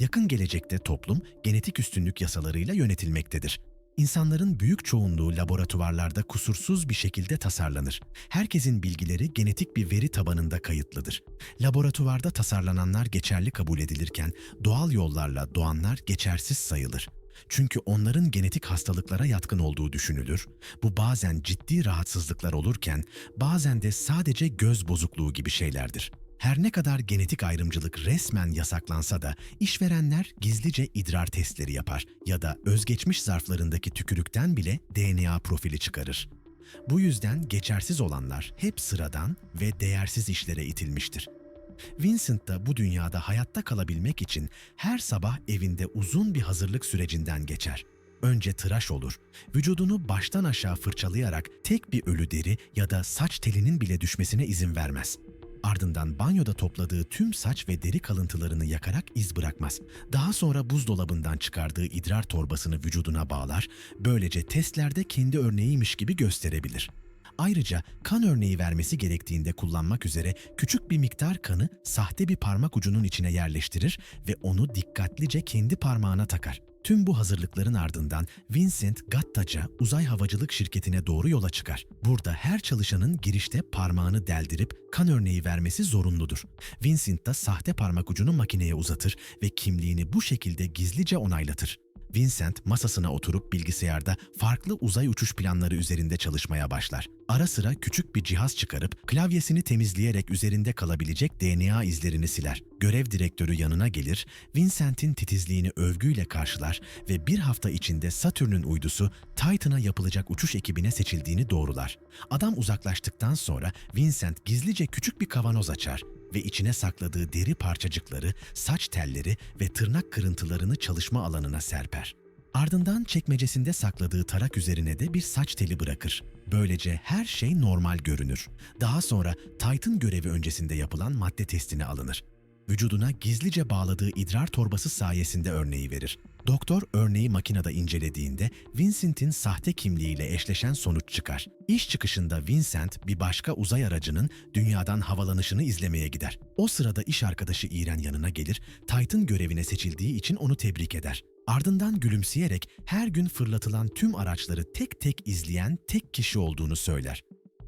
Yakın gelecekte toplum genetik üstünlük yasalarıyla yönetilmektedir. İnsanların büyük çoğunluğu laboratuvarlarda kusursuz bir şekilde tasarlanır. Herkesin bilgileri genetik bir veri tabanında kayıtlıdır. Laboratuvarda tasarlananlar geçerli kabul edilirken doğal yollarla doğanlar geçersiz sayılır. Çünkü onların genetik hastalıklara yatkın olduğu düşünülür. Bu bazen ciddi rahatsızlıklar olurken bazen de sadece göz bozukluğu gibi şeylerdir. Her ne kadar genetik ayrımcılık resmen yasaklansa da işverenler gizlice idrar testleri yapar ya da özgeçmiş zarflarındaki tükürükten bile DNA profili çıkarır. Bu yüzden geçersiz olanlar hep sıradan ve değersiz işlere itilmiştir. Vincent da bu dünyada hayatta kalabilmek için her sabah evinde uzun bir hazırlık sürecinden geçer. Önce tıraş olur, vücudunu baştan aşağı fırçalayarak tek bir ölü deri ya da saç telinin bile düşmesine izin vermez. Ardından banyoda topladığı tüm saç ve deri kalıntılarını yakarak iz bırakmaz. Daha sonra buzdolabından çıkardığı idrar torbasını vücuduna bağlar, böylece testlerde kendi örneğiymiş gibi gösterebilir. Ayrıca kan örneği vermesi gerektiğinde kullanmak üzere küçük bir miktar kanı sahte bir parmak ucunun içine yerleştirir ve onu dikkatlice kendi parmağına takar. Tüm bu hazırlıkların ardından Vincent Gattaca uzay havacılık şirketine doğru yola çıkar. Burada her çalışanın girişte parmağını deldirip kan örneği vermesi zorunludur. Vincent da sahte parmak ucunu makineye uzatır ve kimliğini bu şekilde gizlice onaylatır. Vincent masasına oturup bilgisayarda farklı uzay uçuş planları üzerinde çalışmaya başlar. Ara sıra küçük bir cihaz çıkarıp klavyesini temizleyerek üzerinde kalabilecek DNA izlerini siler. Görev direktörü yanına gelir, Vincent'in titizliğini övgüyle karşılar ve bir hafta içinde Satürn'ün uydusu Titan'a yapılacak uçuş ekibine seçildiğini doğrular. Adam uzaklaştıktan sonra Vincent gizlice küçük bir kavanoz açar ve içine sakladığı deri parçacıkları, saç telleri ve tırnak kırıntılarını çalışma alanına serper. Ardından çekmecesinde sakladığı tarak üzerine de bir saç teli bırakır. Böylece her şey normal görünür. Daha sonra Titan görevi öncesinde yapılan madde testine alınır. Vücuduna gizlice bağladığı idrar torbası sayesinde örneği verir. Doktor örneği makinede incelediğinde Vincent'in sahte kimliğiyle eşleşen sonuç çıkar. İş çıkışında Vincent bir başka uzay aracının dünyadan havalanışını izlemeye gider. O sırada iş arkadaşı İren yanına gelir, Titan görevine seçildiği için onu tebrik eder. Ardından gülümseyerek her gün fırlatılan tüm araçları tek tek izleyen tek kişi olduğunu söyler.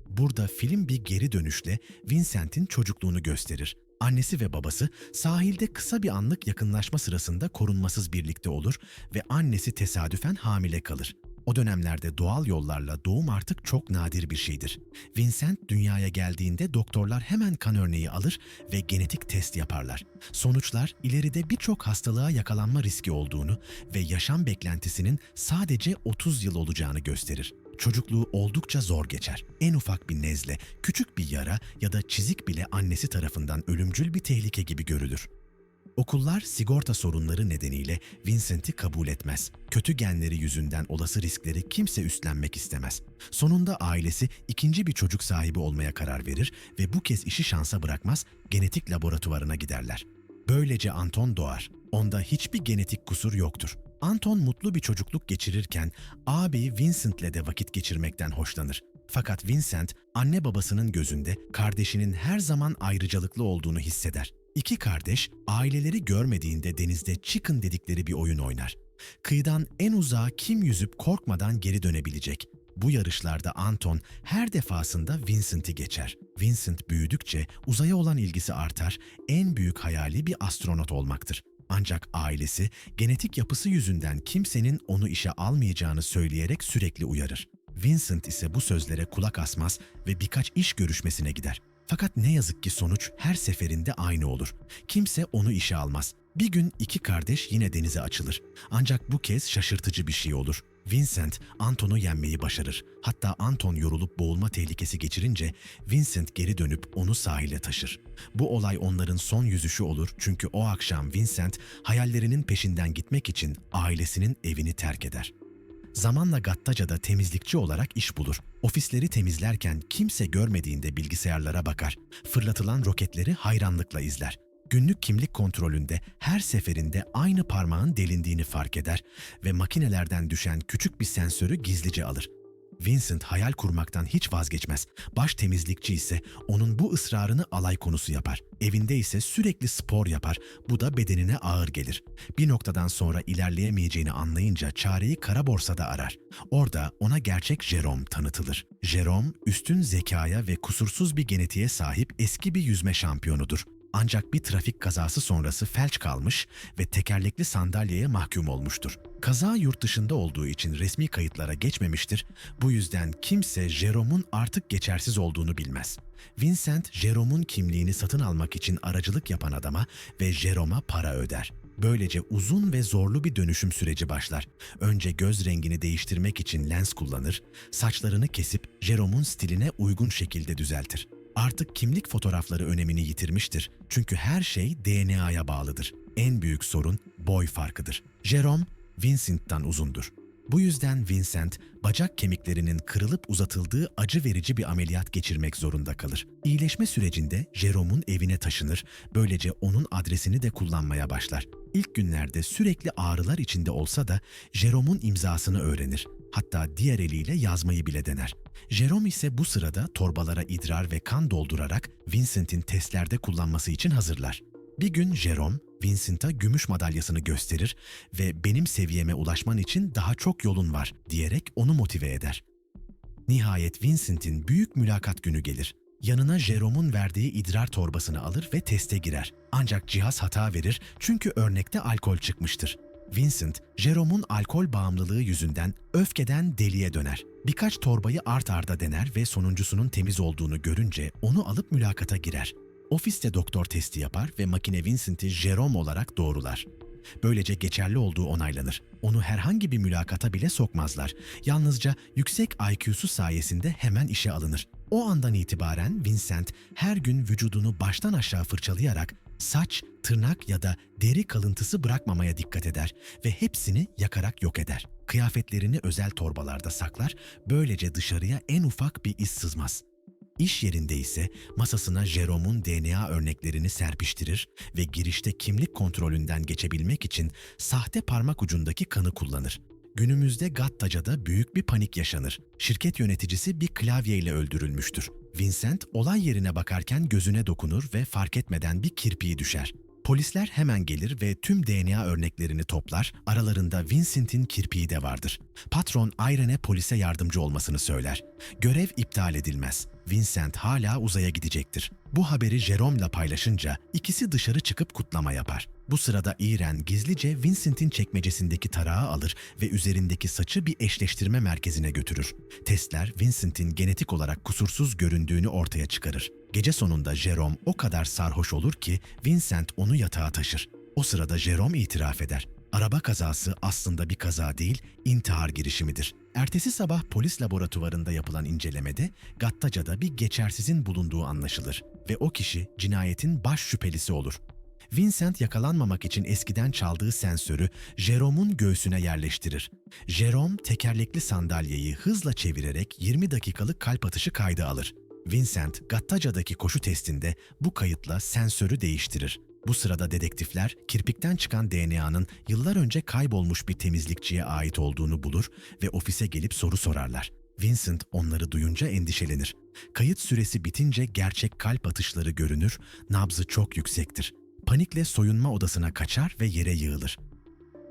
Burada film bir geri dönüşle Vincent'in çocukluğunu gösterir. Annesi ve babası sahilde kısa bir anlık yakınlaşma sırasında korunmasız birlikte olur ve annesi tesadüfen hamile kalır. O dönemlerde doğal yollarla doğum artık çok nadir bir şeydir. Vincent dünyaya geldiğinde doktorlar hemen kan örneği alır ve genetik test yaparlar. Sonuçlar ileride birçok hastalığa yakalanma riski olduğunu ve yaşam beklentisinin sadece 30 yıl olacağını gösterir. Çocukluğu oldukça zor geçer. En ufak bir nezle, küçük bir yara ya da çizik bile annesi tarafından ölümcül bir tehlike gibi görülür. Okullar sigorta sorunları nedeniyle Vincent'i kabul etmez. Kötü genleri yüzünden olası riskleri kimse üstlenmek istemez. Sonunda ailesi ikinci bir çocuk sahibi olmaya karar verir ve bu kez işi şansa bırakmaz, genetik laboratuvarına giderler. Böylece Anton doğar. Onda hiçbir genetik kusur yoktur. Anton mutlu bir çocukluk geçirirken ağabeyi Vincent'le de vakit geçirmekten hoşlanır. Fakat Vincent anne babasının gözünde kardeşinin her zaman ayrıcalıklı olduğunu hisseder. İki kardeş aileleri görmediğinde denizde chicken dedikleri bir oyun oynar. Kıyıdan en uzağa kim yüzüp korkmadan geri dönebilecek. Bu yarışlarda Anton her defasında Vincent'i geçer. Vincent büyüdükçe uzaya olan ilgisi artar, en büyük hayali bir astronot olmaktır. Ancak ailesi genetik yapısı yüzünden kimsenin onu işe almayacağını söyleyerek sürekli uyarır. Vincent ise bu sözlere kulak asmaz ve birkaç iş görüşmesine gider. Fakat ne yazık ki sonuç her seferinde aynı olur. Kimse onu işe almaz. Bir gün iki kardeş yine denize açılır. Ancak bu kez şaşırtıcı bir şey olur. Vincent Anton'u yenmeyi başarır. Hatta Anton yorulup boğulma tehlikesi geçirince Vincent geri dönüp onu sahile taşır. Bu olay onların son yüzüşü olur çünkü o akşam Vincent hayallerinin peşinden gitmek için ailesinin evini terk eder. Zamanla Gattaca'da temizlikçi olarak iş bulur. Ofisleri temizlerken kimse görmediğinde bilgisayarlara bakar. Fırlatılan roketleri hayranlıkla izler. Günlük kimlik kontrolünde her seferinde aynı parmağın delindiğini fark eder ve makinelerden düşen küçük bir sensörü gizlice alır. Vincent hayal kurmaktan hiç vazgeçmez. Baş temizlikçi ise onun bu ısrarını alay konusu yapar. Evinde ise sürekli spor yapar. Bu da bedenine ağır gelir. Bir noktadan sonra ilerleyemeyeceğini anlayınca çareyi kara borsada arar. Orada ona gerçek Jerome tanıtılır. Jerome, üstün zekaya ve kusursuz bir genetiğe sahip eski bir yüzme şampiyonudur. Ancak bir trafik kazası sonrası felç kalmış ve tekerlekli sandalyeye mahkum olmuştur. Kaza yurt dışında olduğu için resmi kayıtlara geçmemiştir. Bu yüzden kimse Jerome'un artık geçersiz olduğunu bilmez. Vincent, Jerome'un kimliğini satın almak için aracılık yapan adama ve Jerome'a para öder. Böylece uzun ve zorlu bir dönüşüm süreci başlar. Önce göz rengini değiştirmek için lens kullanır, saçlarını kesip Jerome'un stiline uygun şekilde düzeltir. Artık kimlik fotoğrafları önemini yitirmiştir. Çünkü her şey DNA'ya bağlıdır. En büyük sorun boy farkıdır. Jerome, Vincent'tan uzundur. Bu yüzden Vincent, bacak kemiklerinin kırılıp uzatıldığı acı verici bir ameliyat geçirmek zorunda kalır. İyileşme sürecinde Jerome'un evine taşınır, böylece onun adresini de kullanmaya başlar. İlk günlerde sürekli ağrılar içinde olsa da Jerome'un imzasını öğrenir. Hatta diğer eliyle yazmayı bile dener. Jerome ise bu sırada torbalara idrar ve kan doldurarak Vincent'in testlerde kullanması için hazırlar. Bir gün Jerome, Vincent'a gümüş madalyasını gösterir ve benim seviyeme ulaşman için daha çok yolun var diyerek onu motive eder. Nihayet Vincent'in büyük mülakat günü gelir. Yanına Jerome'un verdiği idrar torbasını alır ve teste girer. Ancak cihaz hata verir çünkü örnekte alkol çıkmıştır. Vincent, Jerome'un alkol bağımlılığı yüzünden öfkeden deliye döner. Birkaç torbayı art arda dener ve sonuncusunun temiz olduğunu görünce onu alıp mülakata girer. Ofiste doktor testi yapar ve makine Vincent'i Jerome olarak doğrular. Böylece geçerli olduğu onaylanır. Onu herhangi bir mülakata bile sokmazlar. Yalnızca yüksek IQ'su sayesinde hemen işe alınır. O andan itibaren Vincent her gün vücudunu baştan aşağı fırçalayarak saç, tırnak ya da deri kalıntısı bırakmamaya dikkat eder ve hepsini yakarak yok eder. Kıyafetlerini özel torbalarda saklar, böylece dışarıya en ufak bir iz sızmaz. İş yerinde ise masasına Jerome'un DNA örneklerini serpiştirir ve girişte kimlik kontrolünden geçebilmek için sahte parmak ucundaki kanı kullanır. Günümüzde Gattaca'da büyük bir panik yaşanır. Şirket yöneticisi bir klavyeyle öldürülmüştür. Vincent olay yerine bakarken gözüne dokunur ve fark etmeden bir kirpiği düşer. Polisler hemen gelir ve tüm DNA örneklerini toplar, aralarında Vincent'in kirpiği de vardır. Patron Irene polise yardımcı olmasını söyler. Görev iptal edilmez. Vincent hala uzaya gidecektir. Bu haberi Jerome'la paylaşınca ikisi dışarı çıkıp kutlama yapar. Bu sırada Irene gizlice Vincent'in çekmecesindeki tarağı alır ve üzerindeki saçı bir eşleştirme merkezine götürür. Testler Vincent'in genetik olarak kusursuz göründüğünü ortaya çıkarır. Gece sonunda Jerome o kadar sarhoş olur ki Vincent onu yatağa taşır. O sırada Jerome itiraf eder. Araba kazası aslında bir kaza değil, intihar girişimidir. Ertesi sabah polis laboratuvarında yapılan incelemede Gattaca'da bir geçersizin bulunduğu anlaşılır ve o kişi cinayetin baş şüphelisi olur. Vincent yakalanmamak için eskiden çaldığı sensörü Jerome'un göğsüne yerleştirir. Jerome tekerlekli sandalyeyi hızla çevirerek 20 dakikalık kalp atışı kaydı alır. Vincent, Gattaca'daki koşu testinde bu kayıtla sensörü değiştirir. Bu sırada dedektifler kirpikten çıkan DNA'nın yıllar önce kaybolmuş bir temizlikçiye ait olduğunu bulur ve ofise gelip soru sorarlar. Vincent onları duyunca endişelenir. Kayıt süresi bitince gerçek kalp atışları görünür, nabzı çok yüksektir. Panikle soyunma odasına kaçar ve yere yığılır.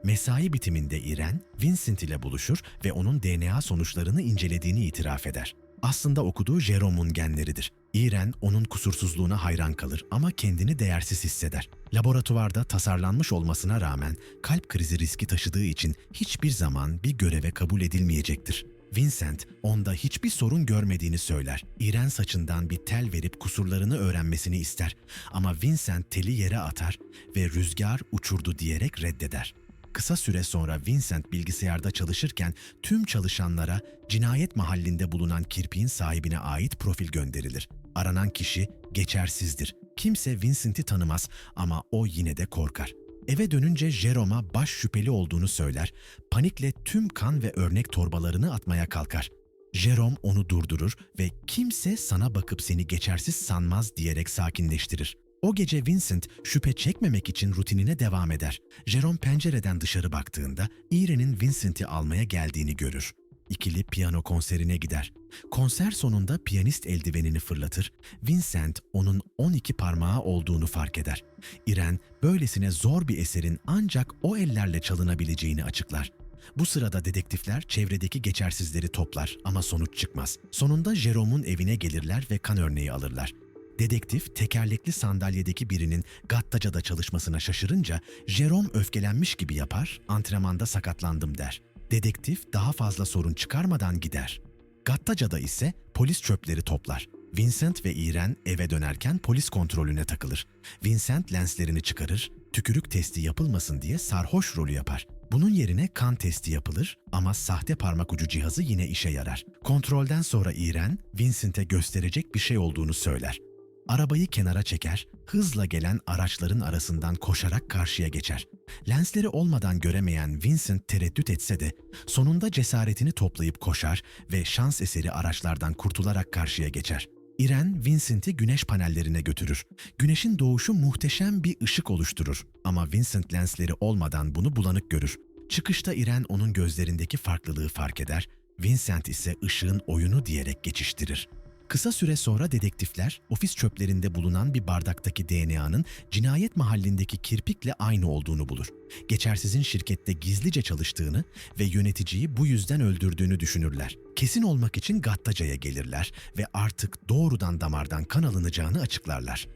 Mesai bitiminde Irene, Vincent ile buluşur ve onun DNA sonuçlarını incelediğini itiraf eder. Aslında okuduğu Jerome'un genleridir. Irene onun kusursuzluğuna hayran kalır ama kendini değersiz hisseder. Laboratuvarda tasarlanmış olmasına rağmen kalp krizi riski taşıdığı için hiçbir zaman bir göreve kabul edilmeyecektir. Vincent onda hiçbir sorun görmediğini söyler. Irene saçından bir tel verip kusurlarını öğrenmesini ister ama Vincent teli yere atar ve rüzgar uçurdu diyerek reddeder. Kısa süre sonra Vincent bilgisayarda çalışırken tüm çalışanlara cinayet mahallinde bulunan kirpiğin sahibine ait profil gönderilir. Aranan kişi geçersizdir. Kimse Vincent'i tanımaz ama o yine de korkar. Eve dönünce Jerome'a baş şüpheli olduğunu söyler, panikle tüm kan ve örnek torbalarını atmaya kalkar. Jerome onu durdurur ve kimse sana bakıp seni geçersiz sanmaz diyerek sakinleştirir. O gece Vincent şüphe çekmemek için rutinine devam eder. Jerome pencereden dışarı baktığında Irene'in Vincent'i almaya geldiğini görür. ikili piyano konserine gider. Konser sonunda piyanist eldivenini fırlatır. Vincent onun 12 parmağı olduğunu fark eder. Irene böylesine zor bir eserin ancak o ellerle çalınabileceğini açıklar. Bu sırada dedektifler çevredeki geçersizleri toplar ama sonuç çıkmaz. Sonunda Jerome'un evine gelirler ve kan örneği alırlar. Dedektif tekerlekli sandalyedeki birinin Gattaca'da çalışmasına şaşırınca Jerome öfkelenmiş gibi yapar, antrenmanda sakatlandım der. Dedektif daha fazla sorun çıkarmadan gider. Gattaca'da ise polis çöpleri toplar. Vincent ve Irene eve dönerken polis kontrolüne takılır. Vincent lenslerini çıkarır, tükürük testi yapılmasın diye sarhoş rolü yapar. Bunun yerine kan testi yapılır ama sahte parmak ucu cihazı yine işe yarar. Kontrolden sonra Irene, Vincent'e gösterecek bir şey olduğunu söyler. Arabayı kenara çeker, hızla gelen araçların arasından koşarak karşıya geçer. Lensleri olmadan göremeyen Vincent tereddüt etse de sonunda cesaretini toplayıp koşar ve şans eseri araçlardan kurtularak karşıya geçer. Irene, Vincent'i güneş panellerine götürür. Güneşin doğuşu muhteşem bir ışık oluşturur ama Vincent lensleri olmadan bunu bulanık görür. Çıkışta Irene onun gözlerindeki farklılığı fark eder, Vincent ise ışığın oyunu diyerek geçiştirir. Kısa süre sonra dedektifler ofis çöplerinde bulunan bir bardaktaki DNA'nın cinayet mahallindeki kirpikle aynı olduğunu bulur. Geçersizin şirkette gizlice çalıştığını ve yöneticiyi bu yüzden öldürdüğünü düşünürler. Kesin olmak için Gattaca'ya gelirler ve artık doğrudan damardan kan alınacağını açıklarlar.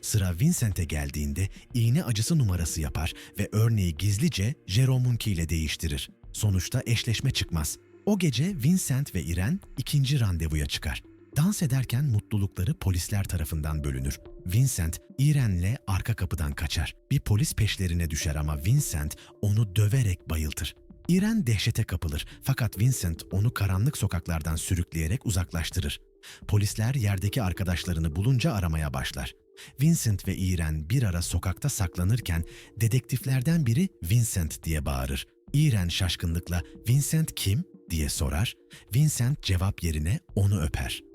Sıra Vincent'e geldiğinde iğne acısı numarası yapar ve örneği gizlice Jerome'unki ile değiştirir. Sonuçta eşleşme çıkmaz. O gece Vincent ve Irene ikinci randevuya çıkar. Dans ederken mutlulukları polisler tarafından bölünür. Vincent, Irene'le arka kapıdan kaçar. Bir polis peşlerine düşer ama Vincent onu döverek bayıltır. Irene dehşete kapılır fakat Vincent onu karanlık sokaklardan sürükleyerek uzaklaştırır. Polisler yerdeki arkadaşlarını bulunca aramaya başlar. Vincent ve Irene bir ara sokakta saklanırken dedektiflerden biri Vincent diye bağırır. Irene şaşkınlıkla Vincent kim diye sorar. Vincent cevap yerine onu öper.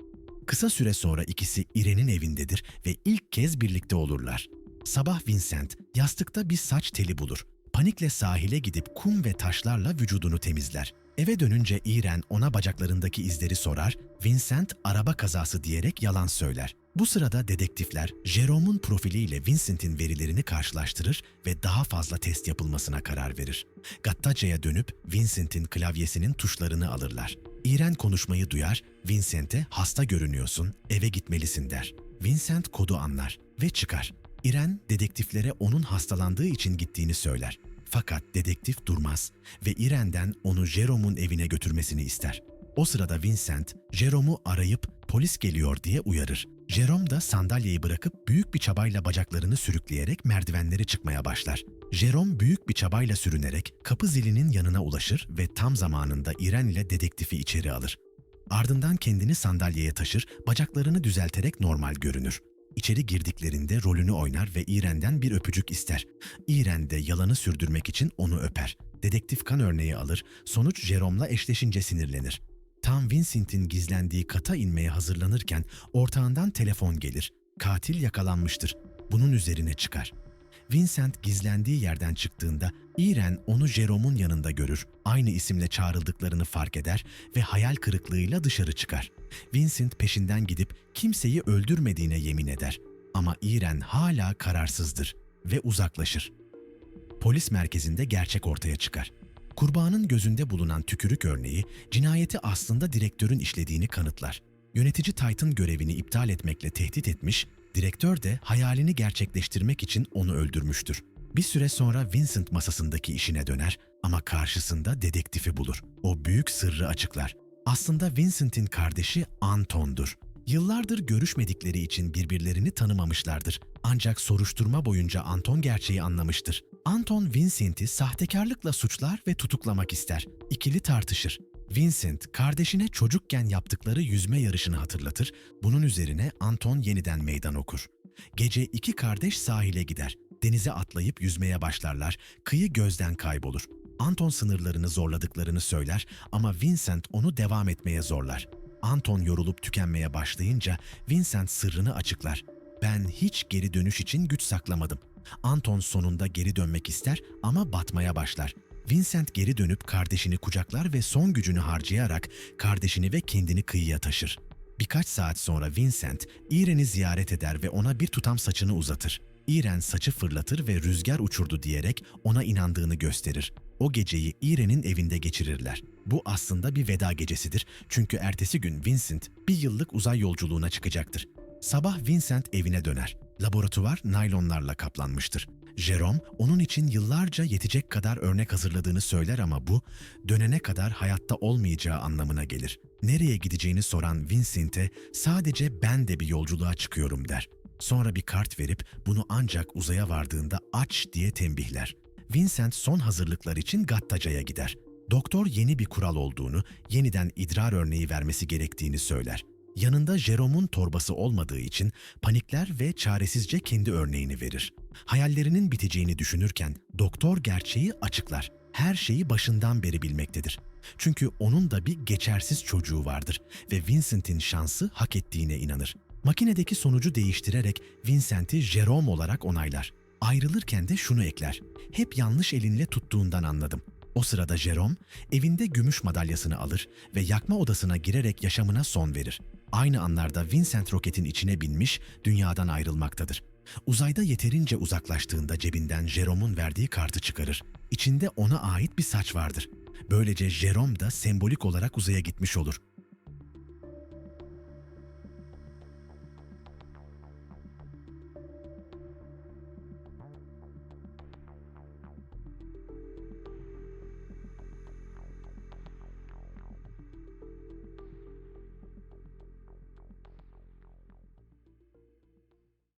Kısa süre sonra ikisi İren'in evindedir ve ilk kez birlikte olurlar. Sabah Vincent yastıkta bir saç teli bulur. Panikle sahile gidip kum ve taşlarla vücudunu temizler. Eve dönünce İren ona bacaklarındaki izleri sorar, Vincent araba kazası diyerek yalan söyler. Bu sırada dedektifler Jerome'un profiliyle Vincent'in verilerini karşılaştırır ve daha fazla test yapılmasına karar verir. Gattaca'ya dönüp Vincent'in klavyesinin tuşlarını alırlar. İren konuşmayı duyar, Vincent'e hasta görünüyorsun, eve gitmelisin der. Vincent kodu anlar ve çıkar. İren dedektiflere onun hastalandığı için gittiğini söyler. Fakat dedektif durmaz ve İren'den onu Jerome'un evine götürmesini ister. O sırada Vincent, Jerome'u arayıp polis geliyor diye uyarır. Jerome da sandalyeyi bırakıp büyük bir çabayla bacaklarını sürükleyerek merdivenleri çıkmaya başlar. Jerome büyük bir çabayla sürünerek kapı zilinin yanına ulaşır ve tam zamanında İren ile dedektifi içeri alır. Ardından kendini sandalyeye taşır, bacaklarını düzelterek normal görünür. İçeri girdiklerinde rolünü oynar ve İren'den bir öpücük ister. İren de yalanı sürdürmek için onu öper. Dedektif kan örneği alır, sonuç Jerome'la eşleşince sinirlenir. Tam Vincent'in gizlendiği kata inmeye hazırlanırken ortağından telefon gelir. Katil yakalanmıştır. Bunun üzerine çıkar. Vincent gizlendiği yerden çıktığında Iren onu Jerome'un yanında görür. Aynı isimle çağrıldıklarını fark eder ve hayal kırıklığıyla dışarı çıkar. Vincent peşinden gidip kimseyi öldürmediğine yemin eder. Ama Iren hala kararsızdır ve uzaklaşır. Polis merkezinde gerçek ortaya çıkar. Kurbanın gözünde bulunan tükürük örneği cinayeti aslında direktörün işlediğini kanıtlar. Yönetici Titan görevini iptal etmekle tehdit etmiş, direktör de hayalini gerçekleştirmek için onu öldürmüştür. Bir süre sonra Vincent masasındaki işine döner ama karşısında dedektifi bulur. O büyük sırrı açıklar. Aslında Vincent'in kardeşi Anton'dur. Yıllardır görüşmedikleri için birbirlerini tanımamışlardır. Ancak soruşturma boyunca Anton gerçeği anlamıştır. Anton Vincent'i sahtekarlıkla suçlar ve tutuklamak ister. İkili tartışır. Vincent, kardeşine çocukken yaptıkları yüzme yarışını hatırlatır. Bunun üzerine Anton yeniden meydan okur. Gece iki kardeş sahile gider. Denize atlayıp yüzmeye başlarlar. Kıyı gözden kaybolur. Anton sınırlarını zorladıklarını söyler ama Vincent onu devam etmeye zorlar. Anton yorulup tükenmeye başlayınca Vincent sırrını açıklar. Ben hiç geri dönüş için güç saklamadım. Anton sonunda geri dönmek ister ama batmaya başlar. Vincent geri dönüp kardeşini kucaklar ve son gücünü harcayarak kardeşini ve kendini kıyıya taşır. Birkaç saat sonra Vincent, Iren'i ziyaret eder ve ona bir tutam saçını uzatır. Iren saçı fırlatır ve rüzgar uçurdu diyerek ona inandığını gösterir. O geceyi Iren'in evinde geçirirler. Bu aslında bir veda gecesidir çünkü ertesi gün Vincent bir yıllık uzay yolculuğuna çıkacaktır. Sabah Vincent evine döner. Laboratuvar naylonlarla kaplanmıştır. Jerome onun için yıllarca yetecek kadar örnek hazırladığını söyler ama bu dönene kadar hayatta olmayacağı anlamına gelir. Nereye gideceğini soran Vincent'e sadece ben de bir yolculuğa çıkıyorum der. Sonra bir kart verip bunu ancak uzaya vardığında aç diye tembihler. Vincent son hazırlıklar için Gattaca'ya gider. Doktor yeni bir kural olduğunu, yeniden idrar örneği vermesi gerektiğini söyler. Yanında Jerome'un torbası olmadığı için panikler ve çaresizce kendi örneğini verir. Hayallerinin biteceğini düşünürken doktor gerçeği açıklar. Her şeyi başından beri bilmektedir. Çünkü onun da bir geçersiz çocuğu vardır ve Vincent'in şansı hak ettiğine inanır. Makinedeki sonucu değiştirerek Vincent'i Jerome olarak onaylar. Ayrılırken de şunu ekler. Hep yanlış elinle tuttuğundan anladım. O sırada Jerome evinde gümüş madalyasını alır ve yakma odasına girerek yaşamına son verir. Aynı anlarda Vincent roketin içine binmiş, dünyadan ayrılmaktadır. Uzayda yeterince uzaklaştığında cebinden Jerome'un verdiği kartı çıkarır. İçinde ona ait bir saç vardır. Böylece Jerome da sembolik olarak uzaya gitmiş olur.